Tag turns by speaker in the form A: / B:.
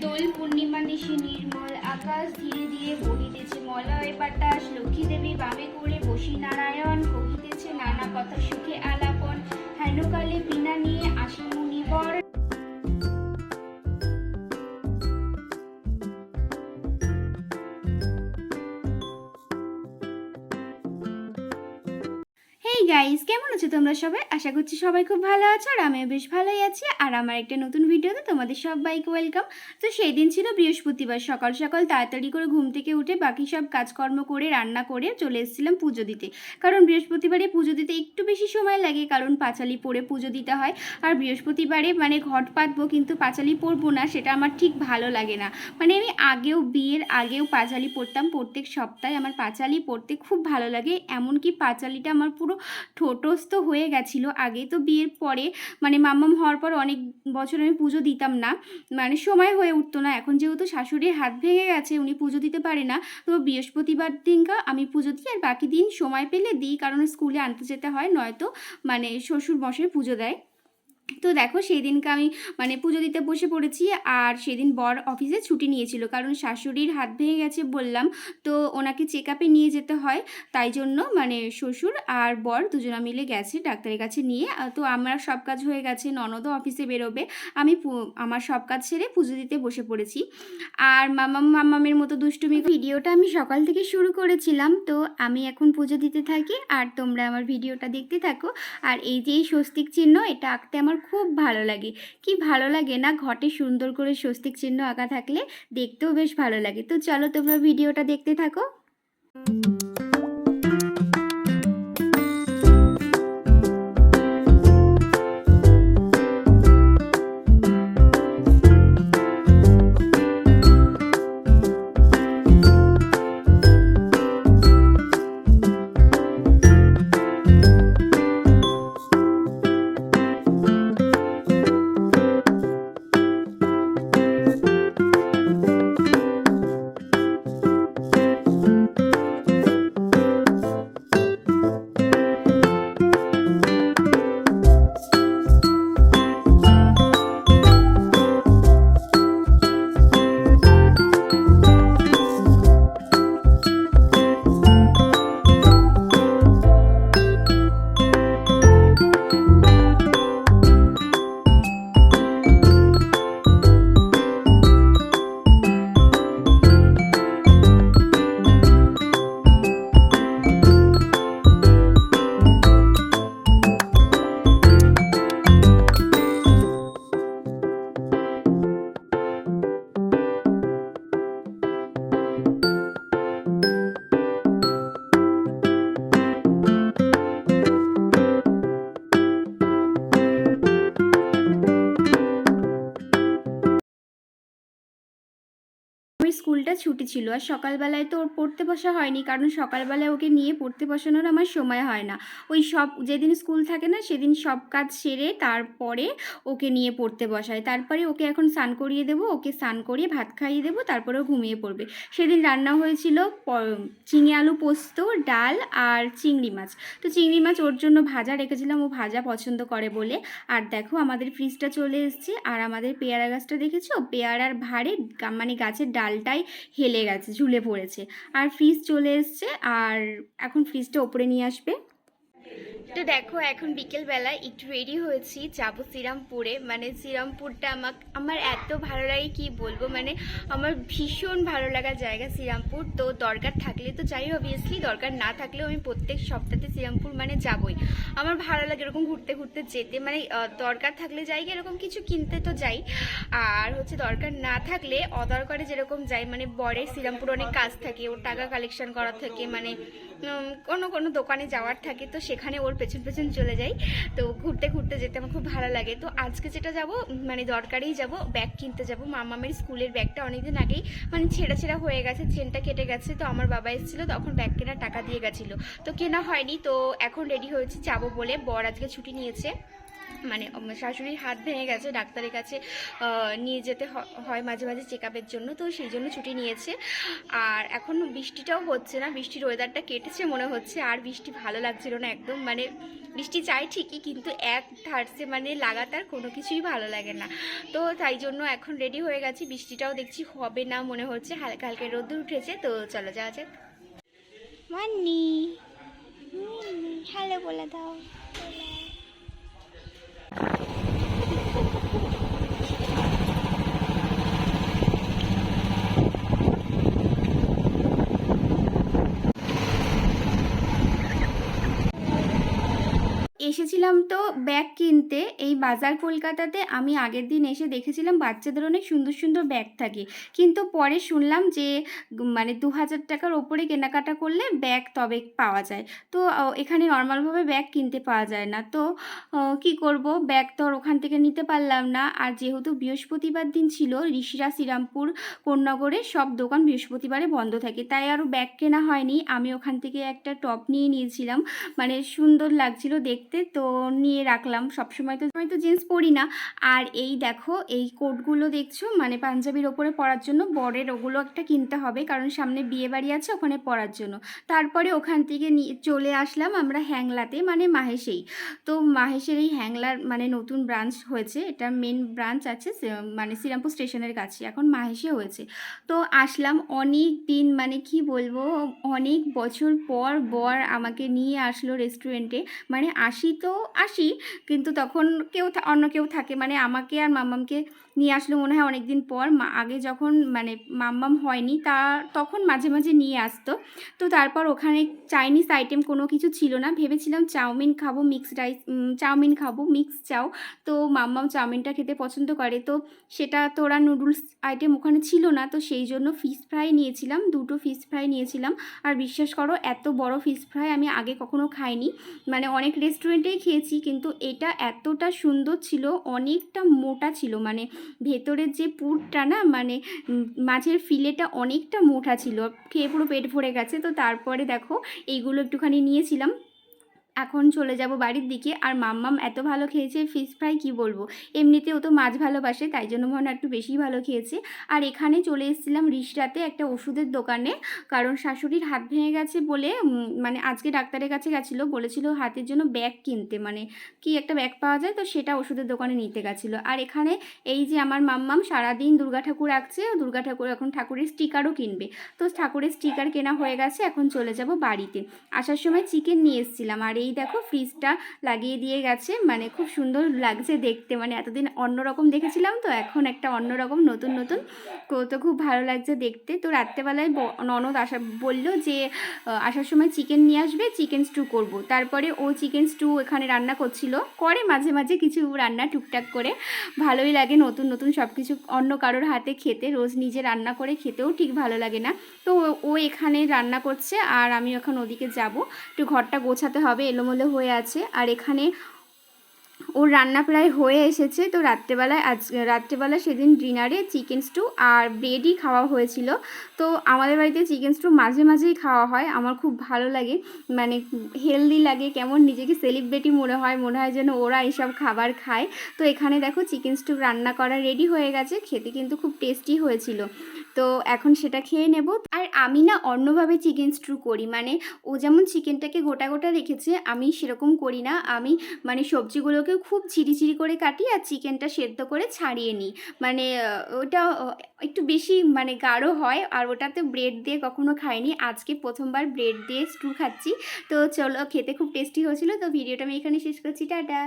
A: দোল পূর্ণিমা নিশি নির্মল আকাশ ধীরে ধীরে বহিতেছে মলয় বাতাস লক্ষ্মী দেবী বামে করে বসি নারায়ণ, কহিতেছে, নানা কথা সুখে আলাপন, হেনকালে বিনা নিয়ে আসি গাইস কেমন আছো তোমরা সবাই? আশা করছি সবাই খুব ভালো আছো আর আমিও বেশ ভালোই আছি। আর আমার একটা নতুন ভিডিওতে তোমাদের সবাইকে ওয়েলকাম তো সেই দিন ছিল বৃহস্পতিবার, সকাল সকাল তাড়াতাড়ি করে ঘুম থেকে উঠে বাকি সব কাজকর্ম করে, রান্না করে চলে এসেছিলাম পুজো দিতে। কারণ বৃহস্পতিবারে পুজো দিতে একটু বেশি সময় লাগে, কারণ পাঁচালি পরে পুজো দিতে হয়। আর বৃহস্পতিবারে মানে ঘট পাতবো, কিন্তু পাঁচালি পরবো না, সেটা আমার ঠিক ভালো লাগে না। মানে আমি আগেও বিয়ের আগেও পাঁচালি পরতাম, প্রত্যেক সপ্তাহে আমার পাঁচালি পরতে খুব ভালো লাগে। এমনকি পাঁচালিটা আমার পুরো ঠোঁটস্থ হয়ে গেছিল আগে। তো বিয়ের পরে মানে মাম্মাম হওয়ার পর অনেক বছর আমি পুজো দিতাম না। মানে সময় হয়ে উঠতো না। এখন যেহেতু শাশুড়ির হাত ভেঙে গেছে, উনি পুজো দিতে পারে না। তো বৃহস্পতিবার দিনকা আমি পুজো দিই আর বাকি দিন সময় পেলে দিই। কারণ স্কুলে আনতে যেতে হয়, নয়তো মানে শ্বশুর মশাই পুজো দেয়। তো দেখো সেই দিনকে আমি মানে পুজো দিতে বসে পড়েছি আর সেদিন বর অফিসে ছুটি নিয়েছিল কারণ শাশুড়ির হাত ভেঙে গেছে বললাম। তো ওনাকে চেক আপে নিয়ে যেতে হয়, তাই জন্য মানে শ্বশুর আর বর দুজনা মিলে গেছে ডাক্তারের কাছে নিয়ে। তো আমার সব কাজ হয়ে গেছে, ননদও অফিসে বেরোবে। আমি আমার সব কাজ সেরে পুজো দিতে বসে পড়েছি। আর মামাম, মামামের মতো দুষ্টুমি ভিডিওটা আমি সকাল থেকে শুরু করেছিলাম, তো আমি এখন পুজো দিতে থাকি। আর তোমরা আমার ভিডিওটা দেখতে থাকো। আর এই যে এই স্বস্তিক চিহ্ন, এটা আঁকতে আমার খুব ভালো লাগে। কি ভালো লাগে না ঘটে সুন্দর করে স্বস্তিক চিহ্ন আঁকা থাকলে দেখতেও বেশ ভালো লাগে। তো চলো তোমরা ভিডিওটা দেখতে থাকো। ওই ছুটি ছিল। আর সকালবেলায় তো ওর পড়তে বসা হয়নি, কারণ সকালবেলায় ওকে নিয়ে পড়তে বসানোর আমার সময় হয় না। ওই সব, যেদিন স্কুল থাকে না, সেদিন সব কাজ সেরে তারপরে ওকে নিয়ে পড়তে বসায়। তারপরে ওকে এখন স্নান করিয়ে দেবো, ওকে স্নান করিয়ে ভাত খাইয়ে দেবো, তারপরে ও ঘুমিয়ে পড়বে। সেদিন রান্না হয়েছিল চিংড়ি আলু পোস্ত, ডাল আর চিংড়ি মাছ। তো চিংড়ি মাছ ওর জন্য ভাজা রেখেছিলাম, ও ভাজা পছন্দ করে বলে। আর দেখো আমাদের ফ্রিজটা চলে এসেছে। আর আমাদের পেয়ারা গাছটা দেখেছ? পেয়ারার ভারে মানে গাছের ডালটাই হেলে গেছে ঝুলে পড়েছে। আর ফ্রিজ চলে এসছে আর এখন ফ্রিজটা ওপরে নিয়ে আসবে। তো দেখো, এখন বিকেলবেলা একটু রেডি হয়েছি। যাব শ্রীরামপুরে। মানে শ্রীরামপুরটা আমার আমার এত ভালো লাগে, কি বলব? মানে আমার ভীষণ ভালো লাগার জায়গা শ্রীরামপুর। তো দরকার থাকলে তো যাই অবভিয়াসলি দরকার না থাকলেও আমি প্রত্যেক সপ্তাহে শ্রীরামপুর মানে যাবই। আমার ভালো লাগে এরকম ঘুরতে ঘুরতে যেতে। মানে দরকার থাকলে যাই, এরকম কিছু কিনতে তো যাই। আর হচ্ছে দরকার না থাকলে অদরকারে যেরকম যাই মানে বরের শ্রীরামপুর অনেক কাজ থাকে, ওর টাকা কালেকশন করা থাকে মানে কোনো কোনো দোকানে যাওয়ার থাকে, তো সেখানে ওর পেছন পেছন চলে যাই। তো ঘুরতে ঘুরতে যেতে আমার খুব ভালো লাগে। তো আজকে যেটা যাব মানে দরকারেই যাব, ব্যাগ কিনতে যাব। মামামের স্কুলের ব্যাগটা অনেকদিন আগেই মানে ছেঁড়া ছেঁড়া হয়ে গেছে, চেনটা কেটে গেছে, তো আমার বাবা এসেছিল, তখন ব্যাগ কেনার টাকা দিয়ে গেছিল। তো কেনা হয়নি, তো এখন রেডি হয়েছে, যাব বলে বর আজকে ছুটি নিয়েছে। মানে শাশুড়ির হাত ভেঙে গেছে, ডাক্তারের কাছে নিয়ে যেতে হয় মাঝে মাঝে চেক জন্য, তো সেই জন্য ছুটি নিয়েছে। আর এখন বৃষ্টিটাও হচ্ছে না, বৃষ্টির ওয়েদারটা কেটেছে মনে হচ্ছে, আর বৃষ্টি ভালো লাগছিল না একদম মানে বৃষ্টি চাই ঠিকই, কিন্তু এক ধারসে মানে লাগাতার কোনো কিছুই ভালো লাগে না। তো তাই জন্য এখন রেডি হয়ে গেছি, বৃষ্টিটাও দেখছি হবে না মনে হচ্ছে হালকা হালকা রোদ্দুর উঠেছে, তো চলো যাওয়া যাক। মান্নি হ্যালো বলে দাও। এসেছিলাম তো ব্যাগ কিনতে, এই বাজার কলকাতাতে আমি আগের দিন এসে দেখেছিলাম বাচ্চাদের অনেক সুন্দর সুন্দর ব্যাগ থাকে। কিন্তু পরে শুনলাম যে মানে দু হাজার টাকার ওপরে কেনাকাটা করলে ব্যাগ তবে পাওয়া যায়। তো এখানে নর্মালভাবে ব্যাগ কিনতে পাওয়া যায় না। তো কি করব? ব্যাগ তো আর ওখান থেকে নিতে পারলাম না। আর যেহেতু বৃহস্পতিবার দিন ছিল, ঋষিরা শ্রীরামপুর, কোন্নগরে সব দোকান বৃহস্পতিবারে বন্ধ থাকে। তাই আরও ব্যাগ কেনা হয়নি। আমি ওখান থেকে একটা টপ নিয়ে নিয়েছিলাম। মানে সুন্দর লাগছিল দেখতে। তো নিয়ে রাখলাম। সবসময় তো আমি তো জিন্স পরি না আর এই দেখো, এই কোটগুলো দেখছ? মানে পাঞ্জাবির ওপরে পরার জন্য, বরের ওগুলো একটা কিনতে হবে, কারণ সামনে বিয়ে বাড়ি আছে ওখানে পরার জন্য। তারপরে ওখান থেকে চলে আসলাম আমরা হ্যাংলাতে মানে মাহেশেই। তো মাহেশের এই হ্যাংলার মানে নতুন ব্রাঞ্চ হয়েছে, এটা মেন ব্রাঞ্চ আছে মানে শ্রীরামপুর স্টেশনের কাছে এখন মাহেশে হয়েছে। তো আসলাম অনেক দিন মানে কি বলব, অনেক বছর পর বর আমাকে নিয়ে আসলো রেস্টুরেন্টে মানে আসি তো আসি, কিন্তু তখন কেউ অন্য কেউ থাকে। মানে আমাকে আর মাম্মামকে নিয়ে আসলো মনে হয় অনেক দিন পর। মা, আগে যখন মানে মাম্মাম হয়নি, তা তখন মাঝে মাঝে নিয়ে আসতো। তো তারপর ওখানে চাইনিজ আইটেম কোনো কিছু ছিল না। ভেবেছিলাম চাউমিন খাব, মিক্সড রাইস চাউমিন খাব, মিক্স চাও। তো মাম্মাম চাউমিনটা খেতে পছন্দ করে। তো সেটা তো ওরা নুডলস আইটেম ওখানে ছিল না। তো সেই জন্য ফিশ ফ্রাই নিয়েছিলাম, দুটো ফিশ ফ্রাই নিয়েছিলাম। আর বিশ্বাস করো, এত বড় ফিশ ফ্রাই আমি আগে কখনো খাইনি। মানে অনেক রেস্টুরেন্টেই খেয়েছি, কিন্তু এটা এতটা সুন্দর ছিল, অনেকটা মোটা ছিল। মানে ভেতরের যে পুরটা না মানে মাছের ফিলেটা অনেকটা মোটা ছিল। খেয়ে পুরো পেট ভরে গেছে। তো তারপরে দেখো, এইগুলো একটুখানি নিয়েছিলাম। এখন চলে যাব বাড়ির দিকে। আর মাম্মাম এত ভালো খেয়েছে ফিশ ফ্রাই কি বলব? এমনিতেও তো মাছ ভালোবাসে, তাই জন্য মনে একটু বেশি ভালো খেয়েছে। আর এখানে চলে এসেছিলাম রিসরাতে একটা ওষুধের দোকানে, কারণ শাশুড়ির হাত ভেঙে গেছে বলে মানে আজকে ডাক্তারের কাছে গেছিল, বলেছিল হাতের জন্য ব্যাগ কিনতে মানে কি একটা ব্যাগ পাওয়া যায়, তো সেটা ওষুধের দোকানে নিতে গেছিল। আর এখানে এই যে আমার মাম্মাম সারাদিন দুর্গা ঠাকুর আঁকছে, দুর্গা ঠাকুর এখন ঠাকুরের স্টিকারও কিনবে। তো ঠাকুরের স্টিকার কেনা হয়ে গেছে, এখন চলে যাব বাড়িতে। আসার সময় চিকেন নিয়ে এসেছিলাম, আর এই দেখো ফ্রিজটা লাগিয়ে দিয়ে গেছে। মানে খুব সুন্দর লাগছে দেখতে। মানে এতদিন অন্যরকম দেখেছিলাম তো, এখন একটা অন্যরকম, নতুন নতুন। তো- খুব ভালো লাগছে দেখতে। তো রাত্রেবেলায় ননদ আসা, বলল যে আসার সময় চিকেন নিয়ে আসবে চিকেন স্টু করব। তারপরে ও চিকেন স্টু এখানে রান্না করছিল। করে মাঝে মাঝে কিছু রান্না টুকটাক করে। ভালোই লাগে নতুন নতুন সব কিছু অন্য কারোর হাতে খেতে, রোজ নিজে রান্না করে খেতেও ঠিক ভালো লাগে না। তো ও- এখানে রান্না করছে, আর আমি এখন ওদিকে যাব। একটু ঘরটা গোছাতে হবে এলোমেলো হয়ে আছে। আর এখানে ওর রান্না প্রায় হয়ে এসেছে। তো রাত্রেবেলায় আজ, রাত্রেবেলা সেদিন ডিনারে চিকেন স্টু আর ব্রেডই খাওয়া হয়েছিল। তো আমাদের বাড়িতে চিকেন স্টু মাঝে মাঝেই খাওয়া হয়। আমার খুব ভালো লাগে। মানে হেলদি লাগে। কেমন নিজেকে সেলিব্রিটি মনে হয়। মনে হয় যেন ওরা এইসব খাবার খায়। তো এখানে দেখো, চিকেন স্টু রান্না করা রেডি হয়ে গেছে। খেতে কিন্তু খুব টেস্টি হয়েছিল। তো এখন সেটা খেয়ে নেব। আর আমি না অন্যভাবে চিকেন স্ট্রু করি মানে ও যেমন চিকেনটাকে গোটা গোটা রেখেছে, আমি সেরকম করি না। আমি মানে সবজিগুলোকে খুব ঝিরিঝিরি করে কাটি আর চিকেনটা সেদ্ধ করে ছাড়িয়ে নিই। মানে ওটা একটু বেশি মানে গাঢ় হয় আর ওটাতে ব্রেড দিয়ে কখনো খাইনি। আজকে প্রথমবার ব্রেড দিয়ে স্টু খাচ্ছি। তো চলো, খেতে খুব টেস্টি হয়েছিল। তো ভিডিওটা আমি এখানে শেষ করছি। টাটা!